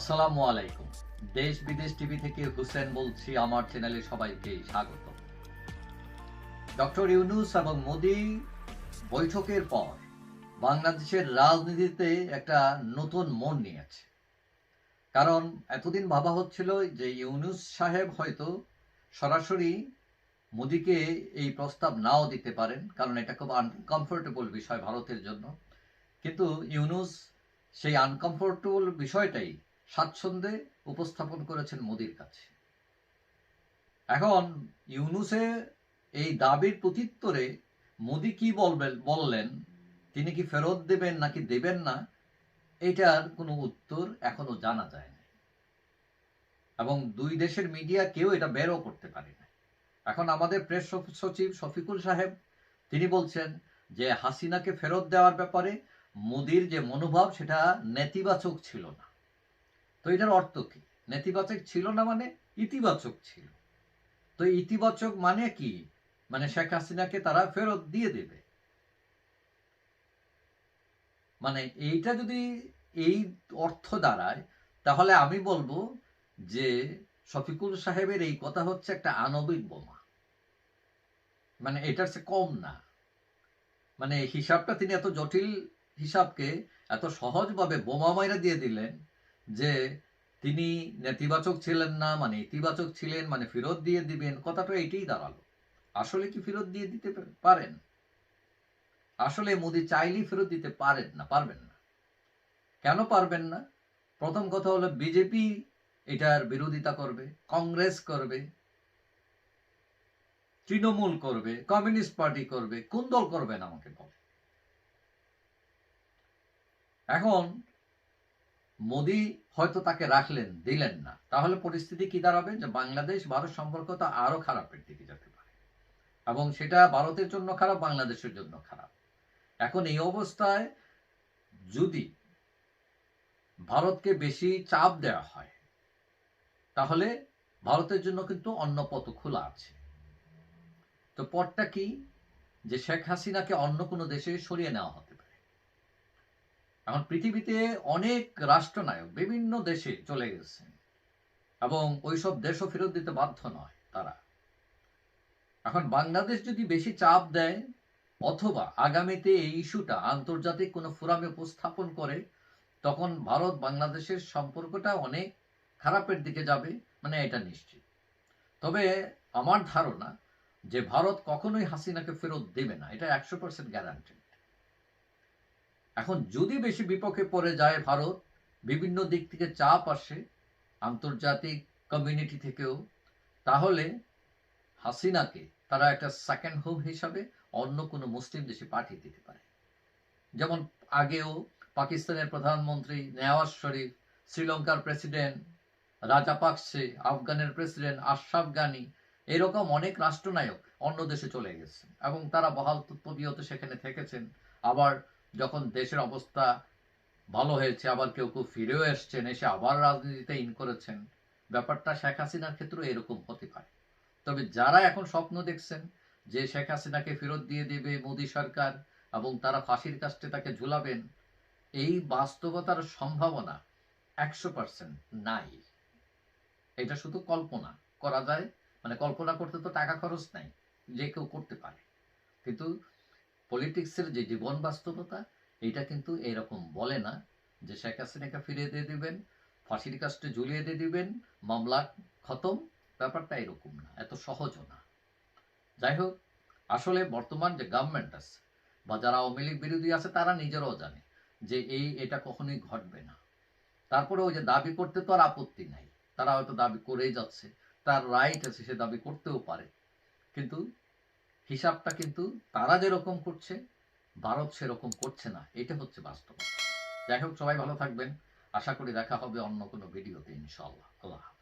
আসসালামু আলাইকুম। দেশ বিদেশ টিভি থেকে হুসেন বলছি, আমার চ্যানেলে সবাইকে স্বাগত। ডক্টর ইউনুস এবং মোদি বৈঠকের পর বাংলাদেশের রাজনীতিতে একটা নতুন মন নিয়েছে। কারণ এতদিন ভাবা হচ্ছিল যে ইউনুস সাহেব হয়তো সরাসরি মোদিকে এই প্রস্তাব নাও দিতে পারেন, কারণ এটা খুব আনকমফোর্টেবল বিষয় ভারতের জন্য। কিন্তু ইউনুস সেই আনকমফোর্টেবল বিষয়টাই স্বাচ্ছন্দ্যে উপস্থাপন করেছেন মোদির কাছে। এখন ইউনুসে এই দাবির প্রত্যুত্তরে মোদি কি বলবেন, বললেন, তিনি কি ফেরত দেবেন নাকি দেবেন না, এটার কোনো উত্তর এখনও জানা যায় না এবং দুই দেশের মিডিয়া কেউ এটা বেরও করতে পারে না এখন আমাদের প্রেস সচিব শফিকুল সাহেব, তিনি বলছেন যে হাসিনাকে ফেরত দেওয়ার ব্যাপারে মোদির যে মনোভাব, সেটা নেতিবাচক ছিল না। তো এটার অর্থ কি? নেতিবাচক ছিল না মানে ইতিবাচক ছিল। তো ইতিবাচক মানে কি? মানে শেখ হাসিনাকে তারা ফেরত দিয়ে দেবে। মানে এইটা যদি এই অর্থ দাঁড়ায়, তাহলে আমি বলব যে শফিকুল সাহেবের এই কথা হচ্ছে একটা আণবিক বোমা। মানে এটার সে কম না। মানে হিসাবটা তিনি এত জটিল হিসাবকে এত সহজভাবে বোমা মাইরা দিয়ে দিলেন যে তিনি নেতিবাচক ছিলেন না মানে ইতিবাচক ছিলেন মানে ফেরত দিয়ে দিবেন, কথাটা এটাই দাঁড়াল। আসলে কি ফেরত দিয়ে দিতে পারেন? আসলে মোদি চাইলেই ফেরত দিতে পারেন না, পারবেন না। কেন পারবেন না? প্রথম কথা হলো বিজেপি এটার বিরোধিতা করবে, কংগ্রেস করবে, তৃণমূল করবে, কমিউনিস্ট পার্টি করবে, কোন দল করবে না আমাকে বলে? এখন মোদি হয়তো তাকে রাখলেন, দিলেন না। তাহলে পরিস্থিতি কি দাঁড়াবে? যে বাংলাদেশ, ভারত সম্পর্ক তো আরও খারাপের দিকে যেতে পারে। এবং সেটা ভারতের জন্য খারাপ, বাংলাদেশের জন্য খারাপ। এখন এই অবস্থায় যদি ভারতকে বেশি চাপ দেওয়া হয়, তাহলে ভারতের জন্য কিন্তু অন্য পথ খোলা আছে। তো পথটা কি? যে শেখ হাসিনাকে অন্য কোনো দেশে সরিয়ে নেওয়া হতে এখন পৃথিবীতে অনেক রাষ্ট্রনায়ক বিভিন্ন দেশে চলে গেছেন। এবং ওইসব দেশও ফেরত দিতে বাধ্য নয় তারা। এখন বাংলাদেশ যদি বেশি চাপ দেয়, অথবা আগামীতে এই ইস্যুটা আন্তর্জাতিক কোনো ফোরামে উপস্থাপন করে, তখন ভারত বাংলাদেশের সম্পর্কটা অনেক খারাপের দিকে যাবে মানে এটা নিশ্চিত। তবে আমার ধারণা যে ভারত কখনোই হাসিনাকে ফেরত দেবে না, এটা একশো পার্সেন্ট গ্যারান্টেড এখন যদি বেশি বিপক্ষে পড়ে যায় ভারত, বিভিন্ন দিক থেকে চাপ আসে আন্তর্জাতিক কমিউনিটি থেকেও, তাহলে হাসিনাকে তারা একটা সেকেন্ড হোম হিসাবে অন্য কোনো মুসলিম দেশে পাঠিয়ে দিতে পারে। যেমন আগেও পাকিস্তানের প্রধানমন্ত্রী নেওয়াজ শরীফ, শ্রীলঙ্কার প্রেসিডেন্ট রাজা রাজাপাকসে আফগানের প্রেসিডেন্ট আশরাফ গানি, এরকম অনেক রাষ্ট্রনায়ক অন্য দেশে চলে গেছেন এবং তারা বহাল তৎপবিয়ত সেখানে থেকেছেন। আবার যখন দেশের অবস্থা ভালো হয়েছে, আবার কেউ কেউ ফিরেও এসছেন, এসে আবার রাজনীতিতে ইন করেছেন, ব্যাপারটা শেখ হাসিনার ক্ষেত্রেও এরকম হতে পারে। তবে যারা এখন স্বপ্ন দেখছেন যে শেখ হাসিনাকে ফেরত দিয়ে দেবে মোদী সরকার এবং তারা ফাঁসির কাস্টে তাকে ঝুলাবেন, এই বাস্তবতার সম্ভাবনা একশো পার্সেন্ট নাই। এটা শুধু কল্পনা করা যায় মানে কল্পনা করতে তো টাকা খরচ নাই, যে কেউ করতে পারে। কিন্তু পলিটিক্সের যে জীবন বাস্তবতা এটা কিন্তু এরকম বলে না যে শেখ হাসিনাকে ফিরিয়ে দিয়ে দিবেন, ফাঁসির কাজটা ঝুলিয়ে দিয়ে দিবেন, মামলা খতম। ব্যাপারটা এরকম না, এত সহজও না। যাই হোক, আসলে বর্তমান যে গভর্নমেন্ট আছে বা যারা আওয়ামী লীগ বিরোধী আছে, তারা নিজেরাও জানে যে এই, এটা কখনোই ঘটবে না। তারপরে ওই যে দাবি করতে তো আর আপত্তি নাই। তারা হয়তো দাবি করেই যাচ্ছে, তার রাইট আছে সে দাবি করতেও পারে। কিন্তু হিসাবটা কিন্তু তারা যেরকম করছে, ভারত সেরকম করছে না। এটা হচ্ছে বাস্তবতা। যাই হোক, সবাই ভালো থাকবেন। আশা করি দেখা হবে অন্য কোনো ভিডিওতে ইনশাল্লাহ আল্লাহ